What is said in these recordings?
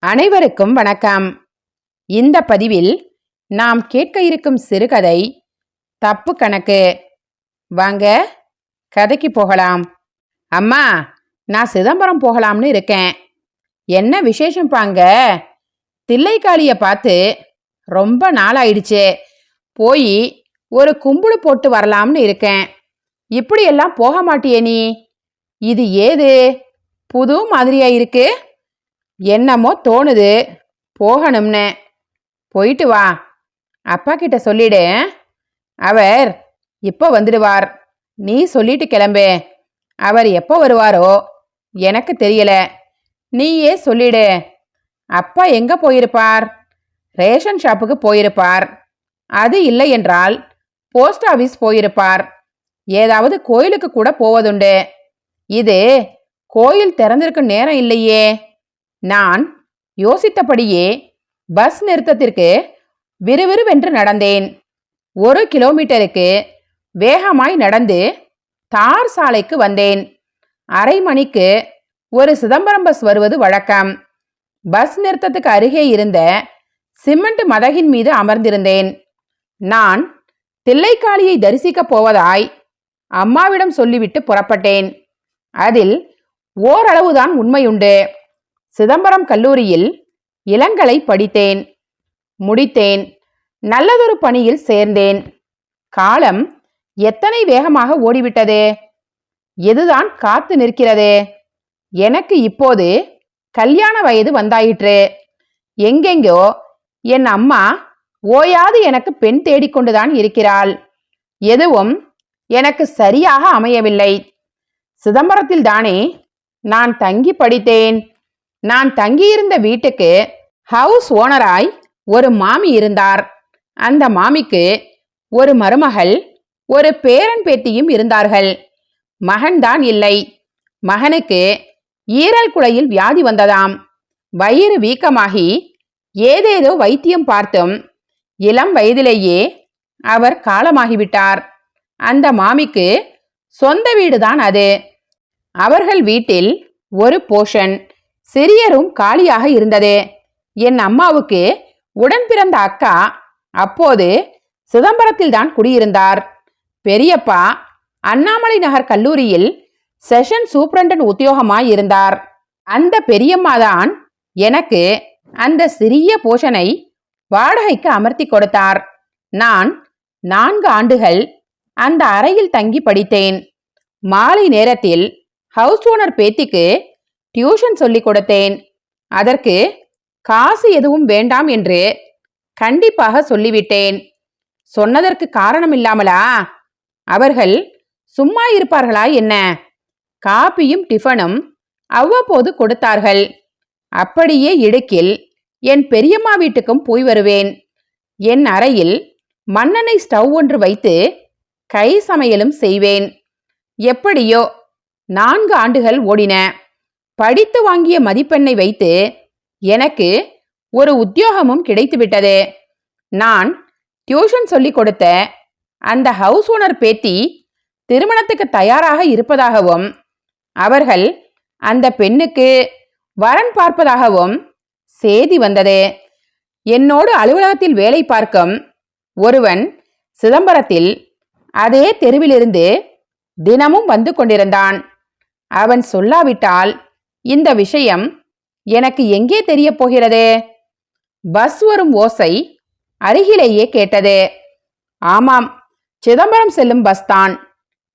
அனைவருக்கும் வணக்கம். இந்த பதிவில் நாம் கேட்க இருக்கும் சிறுகதை தப்பு கணக்கு. வாங்க கதைக்கு போகலாம். அம்மா நான் சிதம்பரம் போகலாம்னு இருக்கேன். என்ன விசேஷம் பாங்க? தில்லைக்காளிய பார்த்து ரொம்ப நாளாயிடுச்சு. போய் ஒரு கும்பிடு போட்டு வரலாம்னு இருக்கேன். இப்படியெல்லாம் போக மாட்டியே நீ. இது ஏது? புது மாதிரியா இருக்கு என்னமோ தோணுது. போகணும்னு. போயிட்டு வா. அப்பா கிட்ட சொல்லிடு. அவர் இப்போ வந்துடுவார். நீ சொல்லிட்டு கிளம்பு. அவர் எப்போ வருவாரோ? எனக்கு தெரியல. நீயே சொல்லிடு. அப்பா எங்க போயிருப்பார்? ரேஷன் ஷாப்புக்கு போயிருப்பார். அது இல்லை என்றால் போஸ்ட் ஆஃபீஸ் போயிருப்பார். ஏதாவது கோயிலுக்கு கூட போவதுண்டு. இது கோயில் திறந்திருக்கும் நேரம் இல்லையே. நான் யோசித்தபடியே பஸ் நிறுத்தத்திற்கு விறுவிறுவென்று நடந்தேன். ஒரு கிலோமீட்டருக்கு வேகமாய் நடந்து தார் சாலைக்கு வந்தேன். அரை மணிக்கு ஒரு சிதம்பரம் பஸ் வருவது வழக்கம். பஸ் நிறுத்தத்துக்கு அருகே இருந்த சிமெண்ட் மதகின் மீது அமர்ந்திருந்தேன். நான் தில்லைக்காளியை தரிசிக்கப் போவதாய் அம்மாவிடம் சொல்லிவிட்டு புறப்பட்டேன். அதில் ஓரளவுதான் உண்மையுண்டு. சிதம்பரம் கல்லூரியில் இளங்கலை படித்தேன் முடித்தேன் நல்லதொரு பணியில் சேர்ந்தேன். காலம் எத்தனை வேகமாக ஓடிவிட்டது? எதுதான் காத்து நிற்கிறது? எனக்கு இப்போது கல்யாண வயது வந்தாயிற்று. எங்கெங்கோ என் அம்மா ஓயாது எனக்கு பெண் தேடிக்கொண்டுதான் இருக்கிறாள். எதுவும் எனக்கு சரியாக அமையவில்லை. சிதம்பரத்தில் தானே நான் தங்கி படித்தேன். நான் தங்கியிருந்த வீட்டுக்கு ஹவுஸ் ஓனராய் ஒரு மாமி இருந்தார். அந்த மாமிக்கு ஒரு மருமகள் ஒரு பேரன் பேத்தியும் இருந்தார்கள். மகன்தான் இல்லை. மகனுக்கு ஈரல் குலையில் வியாதி வந்ததாம். வயிறு வீக்கமாகி ஏதேதோ வைத்தியம் பார்த்தும் இளம் வயதிலேயே அவர் காலமாகிவிட்டார். அந்த மாமிக்கு சொந்த வீடுதான் அது. அவர்கள் வீட்டில் ஒரு போஷன் சிறிய ரூம் காலியாக இருந்தது. என் அம்மாவுக்கு உடன் பிறந்த அக்கா அப்போது சிதம்பரத்தில் தான் குடியிருந்தார். பெரியப்பா அண்ணாமலை நகர் கல்லூரியில் செஷன் சூப்ரண்டன் உத்தியோகமாய் இருந்தார். அந்த பெரியம்மாதான் எனக்கு அந்த சிறிய போஷனை வாடகைக்கு அமர்த்தி கொடுத்தார். நான் நான்கு ஆண்டுகள் அந்த அறையில் தங்கி படித்தேன். மாலை நேரத்தில் ஹவுஸ் ஓனர் பேத்திக்கு டியூஷன் சொல்லிக் கொடுத்தேன். அதற்கு காசு எதுவும் வேண்டாம் என்று கண்டிப்பாக சொல்லிவிட்டேன். சொன்னதற்கு காரணம் இல்லாமலா அவர்கள் சும்மா இருப்பார்களா என்ன? காப்பியும் டிஃபனும் அவ்வப்போது கொடுத்தார்கள். அப்படியே இடுக்கில் என் பெரியம்மா வீட்டுக்கும் போய் வருவேன். என் அறையில் மண்ணெண்ணெய் ஸ்டவ் ஒன்று வைத்து கை சமையலும் செய்வேன். எப்படியோ நான்கு ஆண்டுகள் ஓடின. படித்து வாங்கிய மதிப்பெண்ணை வைத்து எனக்கு ஒரு உத்தியோகமும் கிடைத்துவிட்டது. நான் டியூஷன் சொல்லிக் கொடுத்த அந்த ஹவுஸ் ஓனர் பேத்தி திருமணத்துக்கு தயாராக இருப்பதாகவும் அவர்கள் அந்த பெண்ணுக்கு வரன் பார்ப்பதாகவும் செய்தி வந்தது. என்னோடு அலுவலகத்தில் வேலை பார்க்கும் ஒருவன் சிதம்பரத்தில் அதே தெருவிலிருந்து தினமும் வந்து கொண்டிருந்தான். அவன் சொல்லாவிட்டால் இந்த விஷயம் எனக்கு எங்கே தெரிய போகிறது? பஸ் வரும் ஓசை அருகிலேயே கேட்டது. ஆமாம் சிதம்பரம் செல்லும் பஸ் தான்.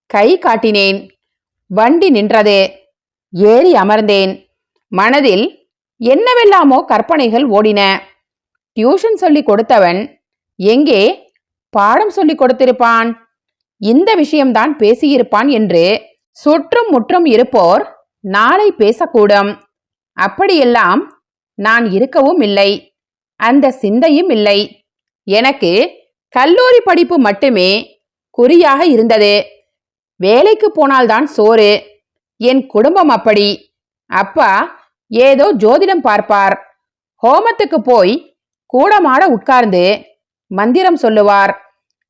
கை காட்டினேன். வண்டி நின்றது. ஏறி அமர்ந்தேன். மனதில் என்னவெல்லாமோ கற்பனைகள் ஓடின. டியூஷன் சொல்லி கொடுத்தவன் எங்கே பாடம் சொல்லி கொடுத்திருப்பான்? இந்த விஷயம்தான் பேசியிருப்பான் என்று சுற்றும் முற்றும் இருப்போர் நாளை பேசக்கூடும். அப்படியெல்லாம் நான் இருக்கவும் இல்லை. அந்த சிந்தையும் இல்லை. எனக்கு கல்லூரி படிப்பு மட்டுமே குறியாக இருந்தது. வேலைக்கு போனால்தான் சோறு. என் குடும்பம் அப்படி. அப்பா ஏதோ ஜோதிடம் பார்ப்பார். ஹோமத்துக்கு போய் கூடமாட உட்கார்ந்து மந்திரம் சொல்லுவார்.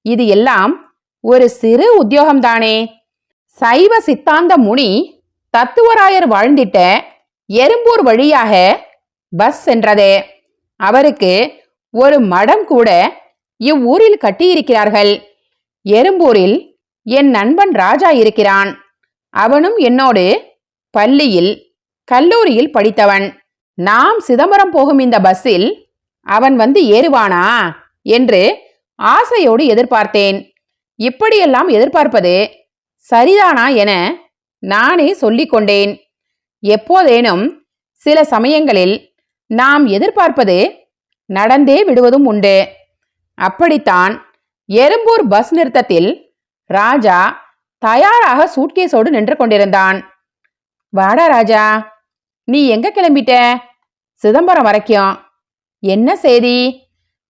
இது எல்லாம் ஒரு சிறு உத்தியோகம்தானே. சைவ சித்தாந்த முனி தத்துவராயர் வாழ்ந்திட்ட எறும்பூர் வழியாக பஸ் சென்றது. அவருக்கு ஒரு மடம் கூட இவ்வூரில் கட்டியிருக்கிறார்கள். எறும்பூரில் என் நண்பன் ராஜா இருக்கிறான். அவனும் என்னோடு பள்ளியில் கல்லூரியில் படித்தவன். நாம் சிதம்பரம் போகும் இந்த பஸ்ஸில் அவன் வந்து ஏறுவானா என்று ஆசையோடு எதிர்பார்த்தேன். இப்படியெல்லாம் எதிர்பார்ப்பது சரிதானா என நானே சொல்லிக்கொண்டேன். எப்போதேனும் சில சமயங்களில் நாம் எதிர்பார்ப்பது நடந்தே விடுவதும் உண்டு. அப்படித்தான் எறும்பூர் பஸ் நிறுத்தத்தில் ராஜா தயாராக சூட்கேஸோடு நின்று கொண்டிருந்தான். வாடா ராஜா நீ எங்க கிளம்பிட்ட? சிதம்பரம் வரைக்கும். என்ன செய்தி?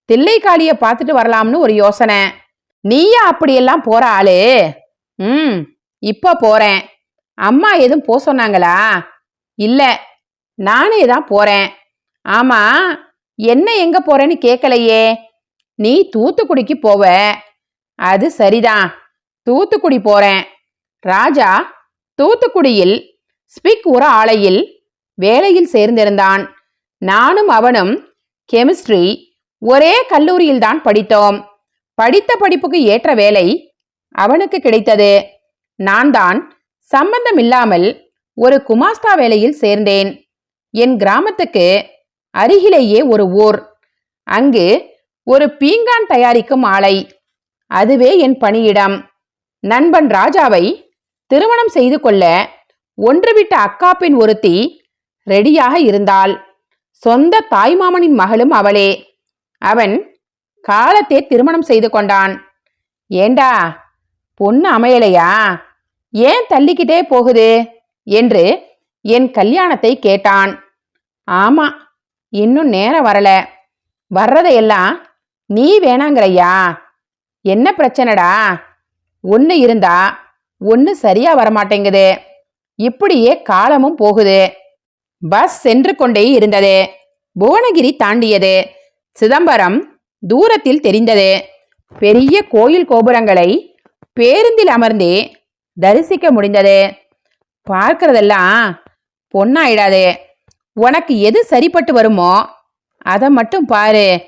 தில்லைக்காளிய பார்த்துட்டு வரலாம்னு ஒரு யோசனை. நீயா அப்படியெல்லாம் போற ஆளு? ம் இப்போ போறேன். அம்மா எதுவும் போ சொன்னாங்களா? இல்லை நானே தான் போறேன். ஆமா என்ன எங்க போறேன்னு கேட்கலையே நீ தூத்துக்குடிக்கு போவ. அது சரிதான். தூத்துக்குடி போறேன். ராஜா தூத்துக்குடியில் ஸ்பிக் உர ஆலையில் வேலையில் சேர்ந்திருந்தான். நானும் அவனும் கெமிஸ்ட்ரி ஒரே கல்லூரியில் தான் படித்தோம். படித்த படிப்புக்கு ஏற்ற வேலை அவனுக்கு கிடைத்தது. நான் தான் சம்பந்தமில்லாமல் ஒரு குமாஸ்தா வேலையில் சேர்ந்தேன். என் கிராமத்துக்கு அருகிலேயே ஒரு ஊர். அங்கு ஒரு பீங்கான் தயாரிக்கும் ஆலை. அதுவே என் பணியிடம். நண்பன் ராஜாவை திருமணம் செய்து கொள்ள ஒன்றுவிட்ட அக்காப்பின் ஒருத்தி ரெடியாக இருந்தாள். சொந்த தாய்மாமனின் மகளும் அவளே. அவன் காலத்தே திருமணம் செய்து கொண்டான். ஏண்டா பொண்ணு அமையலையா? ஏன் தள்ளிக்கிட்டே போகுது? என்று என் கல்யாணத்தை கேட்டான். ஆமா இன்னும் நேரம் வரல. வர்றதையெல்லாம் நீ வேணாங்கிறையா? என்ன பிரச்சனைடா? ஒன்று இருந்தா ஒன்று சரியா வரமாட்டேங்குது. இப்படியே காலமும் போகுது. பஸ் சென்று கொண்டே இருந்தது. புவனகிரி தாண்டியது. சிதம்பரம் தூரத்தில் தெரிந்தது. பெரிய கோயில் கோபுரங்களை பேருந்தில் அமர்ந்தே தரிசிக்க முடிந்தது. பார்க்கறதெல்லாம் பொண்ணாயிடாதே உனக்கு எது சரிப்பட்டு வருமோ அதை மட்டும் பாரு.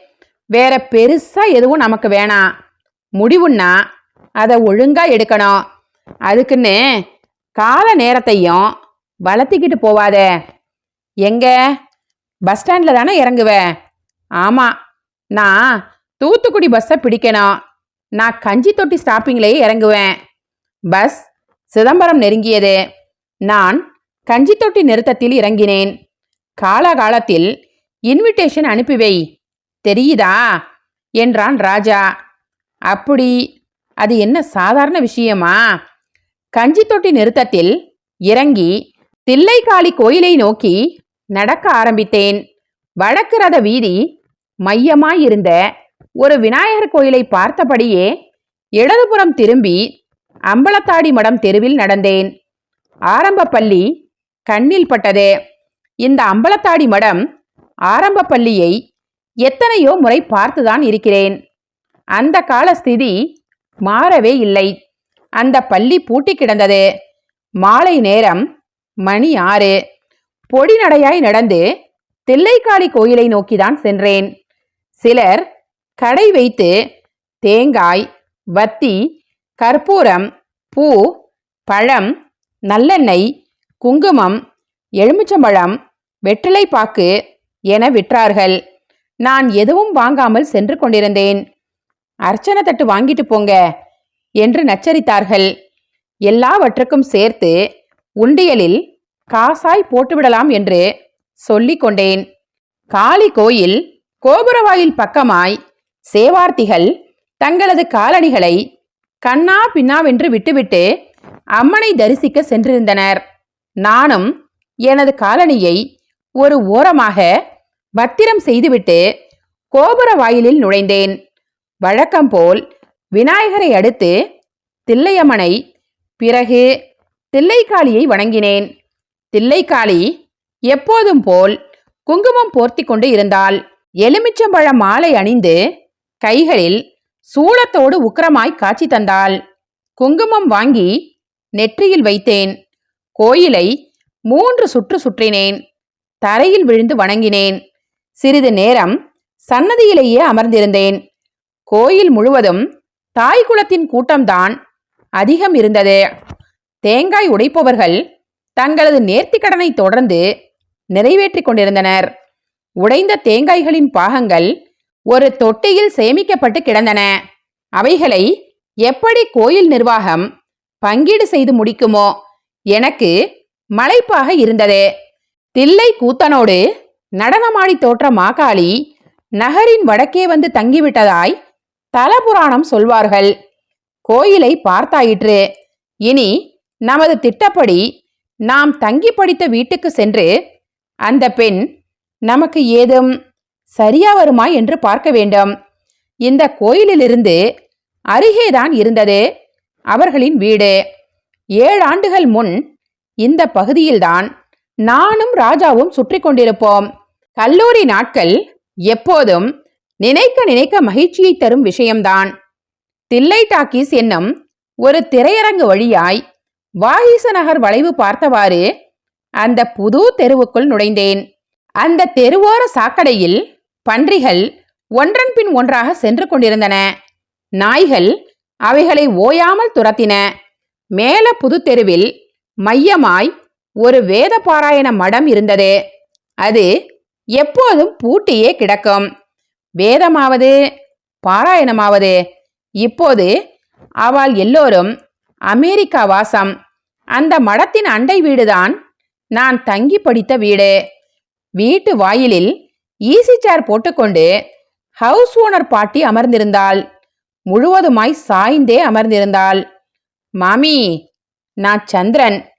வேற பெருசா எதுவும் நமக்கு வேணாம் முடிவுன்னா அதை ஒழுங்கா எடுக்கணும். அதுக்குன்னு கால நேரத்தையும் வளர்த்திக்கிட்டு போவாத. எங்க? பஸ் ஸ்டாண்டில் தானே இறங்குவ? ஆமாம் நான் தூத்துக்குடி பஸ்ஸை பிடிக்கணும். நான் கஞ்சி தொட்டி ஸ்டாப்பிங்லேயே இறங்குவேன். பஸ் சிதம்பரம் நெருங்கியது. நான் கஞ்சித்தொட்டி நிறுத்தத்தில் இறங்கினேன். காலாகாலத்தில் இன்விடேஷன் அனுப்பி வை. தெரியுதா? என்றான் ராஜா. அப்படி. அது என்ன சாதாரண விஷயமா? கஞ்சித்தொட்டி நிறுத்தத்தில் இறங்கி தில்லைக்காளி கோயிலை நோக்கி நடக்க ஆரம்பித்தேன். வடக்கு ரத வீதி மையமாயிருந்த ஒரு விநாயகர் கோயிலை பார்த்தபடியே இடதுபுறம் திரும்பி அம்பலத்தாடி மடம் தெருவில் நடந்தேன். ஆரம்ப பள்ளி கண்ணில் பட்டது. இந்த அம்பலத்தாடி மடம் ஆரம்ப பள்ளியை எத்தனையோ முறை பார்த்துதான் இருக்கிறேன். அந்த கால ஸ்திதி மாறவே இல்லை. அந்த பள்ளி பூட்டி கிடந்தது. மாலை நேரம் மணி ஆறு. பொடி நடையாய் நடந்து தில்லைக்காளி கோயிலை நோக்கிதான் சென்றேன். சிலர் கடை வைத்து தேங்காய் வத்தி கற்பூரம் பூ பழம் நல்லெண்ணெய் குங்குமம் எலுமிச்சம்பழம் வெற்றிலைப்பாக்கு என விற்றார்கள். நான் எதுவும் வாங்காமல் சென்று கொண்டிருந்தேன். அர்ச்சனை தட்டு வாங்கிட்டு போங்க என்று நச்சரித்தார்கள். எல்லாவற்றுக்கும் சேர்த்து உண்டியலில் காசாய் போட்டுவிடலாம் என்று சொல்லிக் கொண்டேன். காளி கோயில் கோபுரவாயில் பக்கமாய் சேவார்த்திகள் தங்களது காலணிகளை கண்ணா பின்னாவென்று விட்டுவிட்டு அம்மனை தரிசிக்க சென்றிருந்தனர். நானும் எனது காலணியை ஒரு ஓரமாக பத்திரம் செய்துவிட்டு கோபுர வாயிலில் நுழைந்தேன். வழக்கம் போல் விநாயகரை அடுத்து தில்லையம்மனை பிறகு தில்லைக்காளியை வணங்கினேன். தில்லைக்காளி எப்போதும் போல் குங்குமம் போர்த்தி கொண்டு இருந்தாள். எலுமிச்சம்பழ மாலை அணிந்து கைகளில் சூளத்தோடு உக்கிரமாய் காட்சி தந்தாள். குங்குமம் வாங்கி நெற்றியில் வைத்தேன். கோயிலை மூன்று சுற்று சுற்றினேன். தரையில் விழுந்து வணங்கினேன். சிறிது நேரம் சன்னதியிலேயே அமர்ந்திருந்தேன். கோயில் முழுவதும் தாய் குலத்தின் கூட்டம்தான் அதிகம் இருந்தது. தேங்காய் உடைப்பவர்கள் தங்களது நேர்த்தி கடனை தொடர்ந்து நிறைவேற்றி கொண்டிருந்தனர். உடைந்த தேங்காய்களின் பாகங்கள் ஒரு தொட்டியில் சேமிக்கப்பட்டு கிடந்தன. அவைகளை எப்படி கோயில் நிர்வாகம் பங்கீடு செய்து முடிக்குமோ எனக்கு மலைப்பாக இருந்தது. தில்லை கூத்தனோடு நடனமாடி தோற்ற மாகாளி நகரின் வடக்கே வந்து தங்கிவிட்டதாய் தலபுராணம் சொல்வார்கள். கோயிலை பார்த்தாயிற்று. இனி நமது திட்டப்படி நாம் தங்கி படித்த வீட்டுக்கு சென்று அந்த பெண் நமக்கு ஏதும் சரியா வருமா என்று பார்க்க வேண்டும். இந்த கோயிலிலிருந்து அருகேதான் இருந்தது அவர்களின் வீடு. ஏழு ஆண்டுகள் முன் இந்த பகுதியில்தான் நானும் ராஜாவும் சுற்றி கொண்டிருப்போம். கல்லூரி நாட்கள் எப்போதும் நினைக்க நினைக்க மகிழ்ச்சியை தரும் விஷயம்தான். தில்லை டாக்கீஸ் என்னும் ஒரு திரையரங்கு வழியாய் வாகீச நகர் வளைவு பார்த்தவாறு அந்த புது தெருவுக்குள் நுழைந்தேன். அந்த தெருவோர சாக்கடையில் பன்றிகள் ஒன்றன் பின் ஒன்றாக சென்று கொண்டிருந்தன. நாய்கள் அவைகளை ஓயாமல் துரத்தின. மேல புது தெருவில் மையமாய் ஒரு வேத பாராயண மடம் இருந்தது. அது எப்போதும் பூட்டியே கிடக்கும். வேதமாவது பாராயணமாவது. இப்போது அவள் எல்லோரும் அமெரிக்கா வாசம். அந்த மடத்தின் அண்டை வீடுதான் நான் தங்கி படித்த வீடு. வீட்டு வாயிலில் ஈசி சேர் போட்டுக்கொண்டு ஹவுஸ் ஓனர் பாட்டி அமர்ந்திருந்தாள். முழுவதுமாய் சாய்ந்தே அமர்ந்திருந்தாள். மாமி நான் சந்திரன்.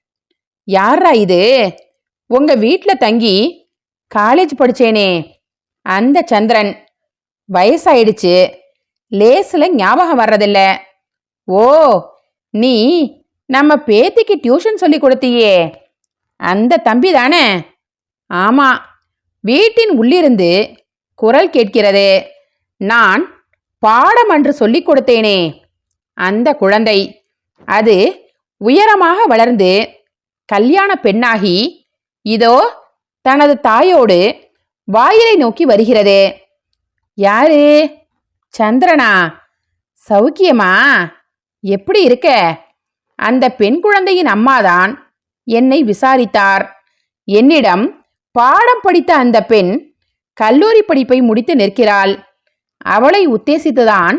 யாரா இது? உங்க வீட்டில் தங்கி காலேஜ் படிச்சேனே. அந்த சந்திரன் வயசாயிடுச்சு. லேஸில் ஞாபகம் வர்றதில்ல. ஓ நீ நம்ம பேத்திக்கு டியூஷன் சொல்லி கொடுத்தியே. அந்த தம்பி தானே? ஆமாம் வீட்டின் உள்ளிருந்து குரல் கேட்கிறது நான் பாடம் என்று சொல்லிக் கொடுத்தேனே அந்த குழந்தை. அது உயரமாக வளர்ந்து கல்யாண பெண்ணாகி இதோ தனது தாயோடு வாயிலை நோக்கி வருகிறது. யாரு? சந்திரனா? சௌக்கியமா? எப்படி இருக்க? அந்த பெண் குழந்தையின் அம்மாதான் என்னை விசாரித்தார். என்னிடம் பாடம் படித்த அந்த பெண் கல்லூரி படிப்பை முடித்து நிற்கிறாள். அவளை உத்தேசித்துதான்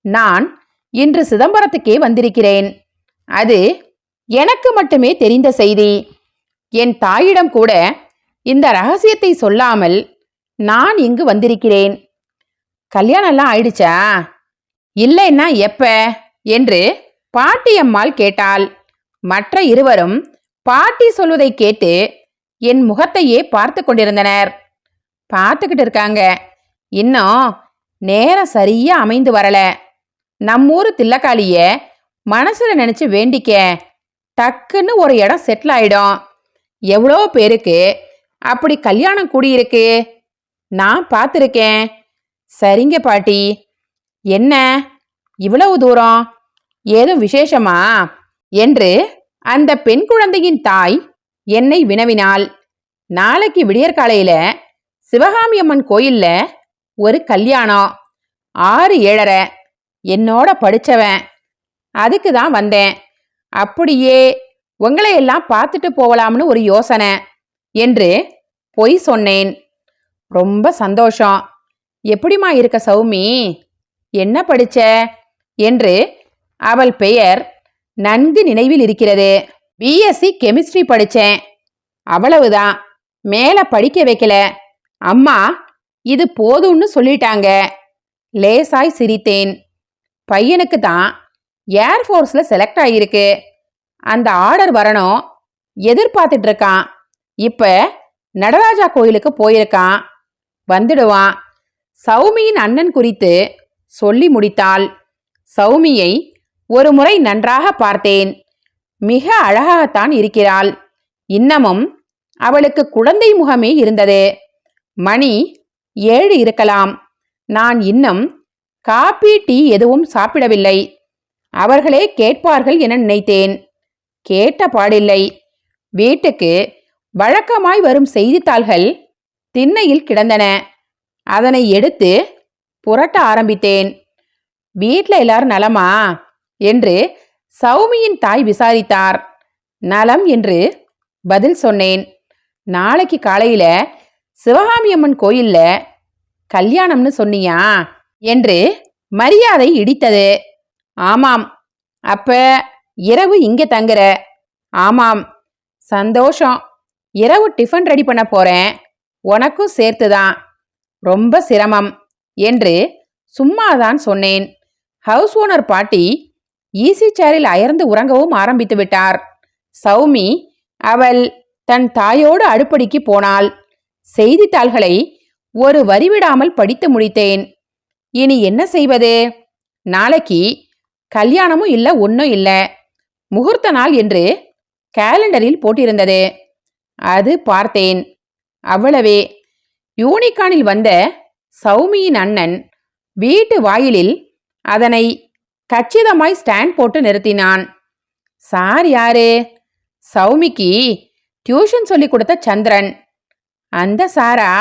நான் இன்று சிதம்பரத்துக்கே வந்திருக்கிறேன். அது எனக்கு மட்டுமே தெரிந்த செய்தி. என் தாயிடம் கூட இந்த ரகசியத்தை சொல்லாமல் நான் இங்கு வந்திருக்கிறேன். கல்யாணம்லாம் ஆயிடுச்சா? இல்லைன்னா எப்ப? என்று பாட்டியம்மாள் கேட்டாள். மற்ற இருவரும் பாட்டி சொல்வதை கேட்டு என் முகத்தையே பார்த்து கொண்டிருந்தனர். பார்த்துக்கிட்டு இருக்காங்க. இன்னும் நேரம் சரியா அமைந்து வரல. நம்மூரு தில்லக்காளிய மனசுல நினைச்சு வேண்டிக்க டக்குன்னு ஒரு இடம் செட்டில் ஆயிடும். எவ்வளோ பேருக்கு அப்படி கல்யாணம் கூடியிருக்கு? நான் பார்த்துருக்கேன். சரிங்க பாட்டி. என்ன? இவ்வளவு தூரம்? ஏதும் விசேஷமா? என்று அந்த பெண் குழந்தையின் தாய் என்னை வினவினாள். நாளைக்கு விடியற்காலையில சிவகாமி அம்மன் கோயில்ல ஒரு கல்யாணம். ஆறு ஏழரை. என்னோட படிச்சவன். அதுக்கு தான் வந்தேன். அப்படியே உங்களை எல்லாம் பார்த்துட்டு போகலாம்னு ஒரு யோசனை என்று பொய் சொன்னேன். ரொம்ப சந்தோஷம். எப்படிம்மா இருக்க சௌமி? என்ன படிச்ச? என்று அவள் பெயர் நன்கு நினைவில் இருக்கிறது. பிஎஸ்சி கெமிஸ்ட்ரி படித்தேன் அவ்வளவுதான். மேலே படிக்க வைக்கல. அம்மா இது போதும்னு சொல்லிட்டாங்க. லேசாய் சிரித்தேன். பையனுக்கு தான் ஏர்ஃபோர்ஸில் செலக்ட் ஆகியிருக்கு அந்த ஆர்டர் வரணும். எதிர்பார்த்துட்டு இருக்கான். இப்போ நடராஜா கோயிலுக்கு போயிருக்கான். வந்துடுவான். சௌமியின் அண்ணன் குறித்து சொல்லி முடித்தாள். சௌமியை ஒரு முறை நன்றாக பார்த்தேன். மிக அழகாகத்தான் இருக்கிறாள். இன்னமும் அவளுக்கு குழந்தை முகமே இருந்தது. மணி ஏழு இருக்கலாம். நான் இன்னும் காபி டீ எதுவும் சாப்பிடவில்லை. அவர்களே கேட்பார்கள் என நினைத்தேன். கேட்ட பாடில்லை. வீட்டுக்கு வழக்கமாய் வரும் செய்தித்தாள்கள் திண்ணையில் கிடந்தன. அதனை எடுத்து புரட்ட ஆரம்பித்தேன். வீட்டில் எல்லாரும் நலமா? என்று சௌமியின் தாய் விசாரித்தார். நலம் என்று பதில் சொன்னேன். நாளைக்கு காலையில சிவகாமி அம்மன் கோயில்ல கல்யாணம்னு சொன்னியா? என்று மரியாதை இடித்தது. ஆமாம். அப்ப இரவு இங்க தங்குற? ஆமாம். சந்தோஷம். இரவு டிஃபன் ரெடி பண்ண போறேன். உனக்கும் சேர்த்துதான். ரொம்ப சிரமம். என்று சும்மாதான் சொன்னேன். ஹவுஸ் ஓனர் பாட்டி ஈசி சேரில் அயர்ந்து உறங்கவும் ஆரம்பித்து விட்டார். சௌமி அவள் தன் தாயோடு அடுப்படிக்கு போனாள். செய்தித்தாள்களை ஒரு வரிவிடாமல் படித்து முடித்தேன். இனி என்ன செய்வது? நாளைக்கு கல்யாணமும் இல்லை ஒன்றும் இல்லை. முகூர்த்த நாள் என்று கேலண்டரில் போட்டிருந்தது. அது பார்த்தேன். அவ்வளவே. யூனிகானில் வந்த சௌமியின் அண்ணன் வீட்டு வாயிலில் அதனை கச்சிதமாய் ஸ்டாண்ட் போட்டு நிறுத்தினான். சார் யாரு? சௌமிக்கு டியூஷன் சொல்லி கொடுத்த சந்திரன். அந்த சாரா?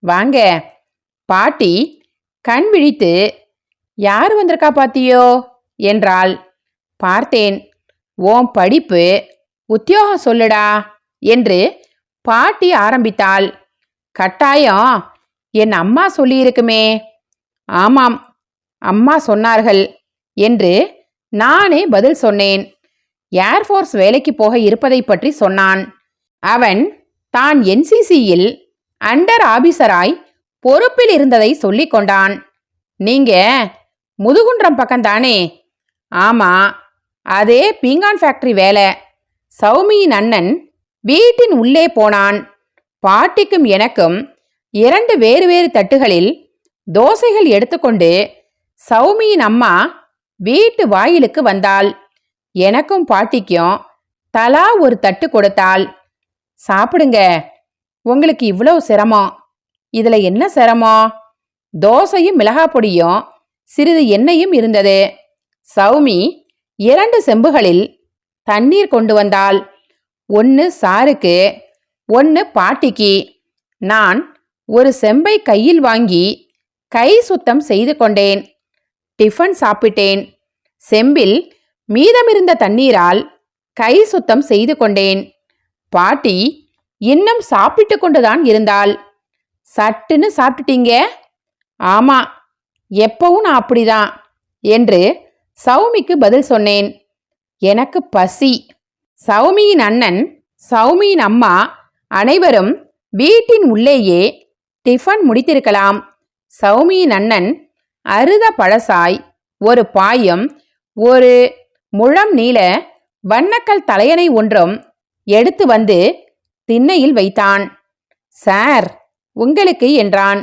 வாங்க. பாட்டி கண் விழித்து யார் வந்திருக்கா பாத்தியோ? என்றாள். பார்த்தேன். ஓம் படிப்பு உத்தியோகம் சொல்லுடா என்று பாட்டி ஆரம்பித்தாள். கட்டாயம் என் அம்மா சொல்லியிருக்குமே. ஆமாம் அம்மா சொன்னார்கள். என்று நானே பதில் சொன்னேன். ஏர்ஃபோர்ஸ் வேலைக்கு போக இருப்பதை பற்றி சொன்னான். அவன் தான் என்சிசியில் அண்டர் ஆபீசராய் பொறுப்பில் இருந்ததை சொல்லிக் கொண்டான். நீங்க முதுகுன்றம் பக்கம்தானே? ஆமா அதே பீங்கான் ஃபேக்டரி வேலை. சௌமியின் அண்ணன் வீட்டின் உள்ளே போனான். பாட்டிக்கும் எனக்கும் இரண்டு வேறு வேறு தட்டுகளில் தோசைகள் எடுத்துக்கொண்டு சௌமியின் அம்மா வீட்டு வாயிலுக்கு வந்தாள். எனக்கும் பாட்டிக்கும் தலா ஒரு தட்டு கொடுத்தாள். சாப்பிடுங்க. உங்களுக்கு இவ்வளவு சிரமம். இதுல என்ன சிரமம்? தோசையும் மிளகாய் பொடியும் சிறிது எண்ணெயும் இருந்தது. சௌமி இரண்டு செம்புகளில் தண்ணீர் கொண்டு வந்தாள். ஒன்று சாருக்கு ஒன்று பாட்டிக்கு. நான் ஒரு செம்பை கையில் வாங்கி கை சுத்தம் செய்து கொண்டேன். டிஃபன் சாப்பிட்டேன். செம்பில் மீதமிருந்த தண்ணீரால் கை சுத்தம் செய்து கொண்டேன். பாட்டி இன்னும் சாப்பிட்டு கொண்டுதான் இருந்தாள். சட்டுன்னு சாப்பிட்டுட்டீங்க? ஆமா எப்பவும் நான் அப்படிதான் என்று சௌமிக்கு பதில் சொன்னேன். எனக்கு பசி. சௌமியின் அண்ணன் சௌமியின் அம்மா அனைவரும் வீட்டின் உள்ளேயே டிஃபன் முடித்திருக்கலாம். சௌமியின் அண்ணன் அருத பழசாய் ஒரு பாயம் ஒரு முழம் நீள வண்ணக்கல் தலையணை ஒன்றும் எடுத்து வந்து திண்ணையில் வைத்தான். சார் உங்களுக்கு என்றான்.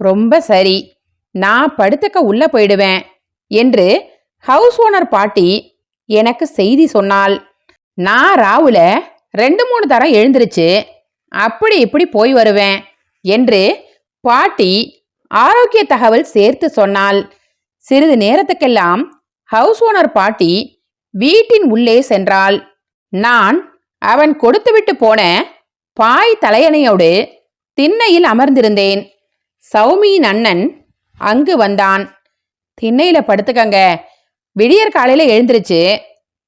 ரொம்ப சரி நான் படுத்துக்க உள்ள போயிடுவேன் என்று ஹவுஸ் ஓனர் பாட்டி எனக்கு செய்தி சொன்னாள். நான் ராவுல ரெண்டு மூணு தரம் எழுந்திருச்சு அப்படி இப்படி போய் வருவேன் என்று பாட்டி ஆரோக்கிய தகவல் சேர்த்து சொன்னாள் சிறிது நேரத்துக்கெல்லாம் ஹவுஸ் ஓனர் பாட்டி வீட்டின் உள்ளே சென்றாள் நான் அவன் கொடுத்துவிட்டு போன பாய் தலையணையோடு திண்ணையில் அமர்ந்திருந்தேன். சௌமியின் அண்ணன் அங்கு வந்தான். திண்ணையில படுத்துக்கங்க. விடியற் காலையில எழுந்திருச்சு.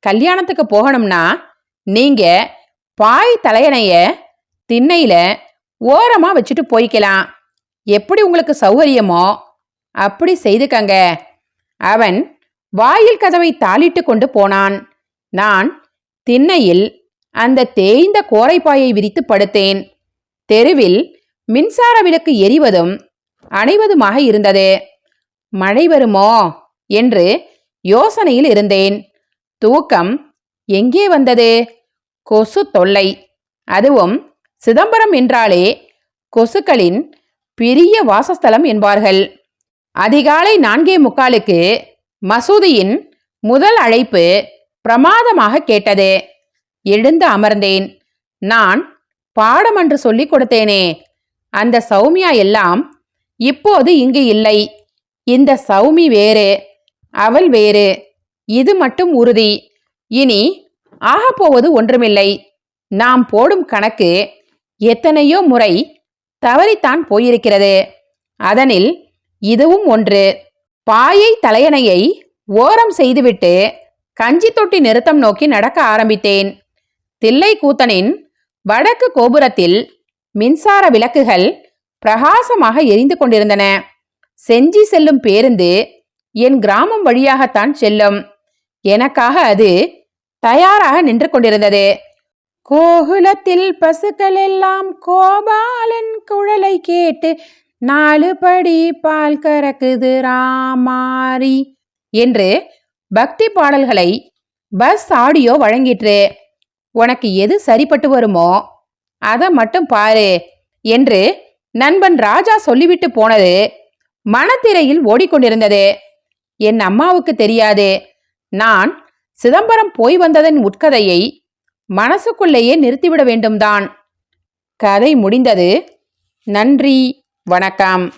கல்யாணத்துக்கு போகணும்னா நீங்க பாய் தலையணைய திண்ணையில ஓரமா வச்சுட்டு போய்க்கலாம். எப்படி உங்களுக்கு சௌகரியமோ அப்படி செய்துக்கங்க. அவன் வாயில் கதவை தாளிட்டு கொண்டு போனான். நான் திண்ணையில் அந்த தேய்ந்த கோரைப்பாயை விரித்து படுத்தேன். தெருவில் மின்சார விளக்கு எரிவதும் அணைவதுமாக இருந்தது. மழை வருமோ என்று யோசனையில் இருந்தேன். தூக்கம் எங்கே வந்தது? கொசு தொல்லை. அதுவும் சிதம்பரம் என்றாலே கொசுக்களின் பெரிய வாசஸ்தலம் என்பார்கள். அதிகாலை நான்கே முக்காலுக்கு மசூதியின் முதல் அழைப்பு பிரமாதமாக கேட்டது. எழுந்து அமர்ந்தேன். நான் பாடம் என்று சொல்லிக் கொடுத்தேனே அந்த சௌமியா எல்லாம் இப்போது இங்கு இல்லை. இந்த சௌமி வேறு அவள் வேறு. இது மட்டும் உறுதி. இனி ஆகப்போவது ஒன்றுமில்லை. நாம் போடும் கணக்கு எத்தனையோ முறை தவறித்தான் போயிருக்கிறது. அதனில் இதுவும் ஒன்று. பாயை தலையணையை ஓரம் செய்துவிட்டு கஞ்சி தொட்டி நிறுத்தம் நோக்கி நடக்க ஆரம்பித்தேன். தில்லை கூத்தனின் வடக்கு கோபுரத்தில் மின்சார விளக்குகள் பிரகாசமாக எரிந்து கொண்டிருந்தன. செஞ்சி செல்லும் பேருந்து என் கிராமம் வழியாகத்தான் செல்லும். எனக்காக அது தயாராக நின்று கொண்டிருந்தது. கோகுலத்தில் பசுக்கள் எல்லாம் கோபாலன் குழலை கேட்டு நாலு படி பால் கறக்குது ராமாரி என்று பக்தி பாடல்களை பஸ் ஆடியோ வழங்கிற்று. உனக்கு எது சரிப்பட்டு வருமோ அதை மட்டும் பாரு என்று நண்பன் ராஜா சொல்லிவிட்டு போனது. மனத்திரையில் ஓடிக்கொண்டிருந்தது. என் அம்மாவுக்கு தெரியாது. நான் சிதம்பரம் போய் வந்ததன் உட்கதையை மனசுக்குள்ளேயே நிறுத்திவிட வேண்டும்தான். கதை முடிந்தது. நன்றி. வணக்கம்.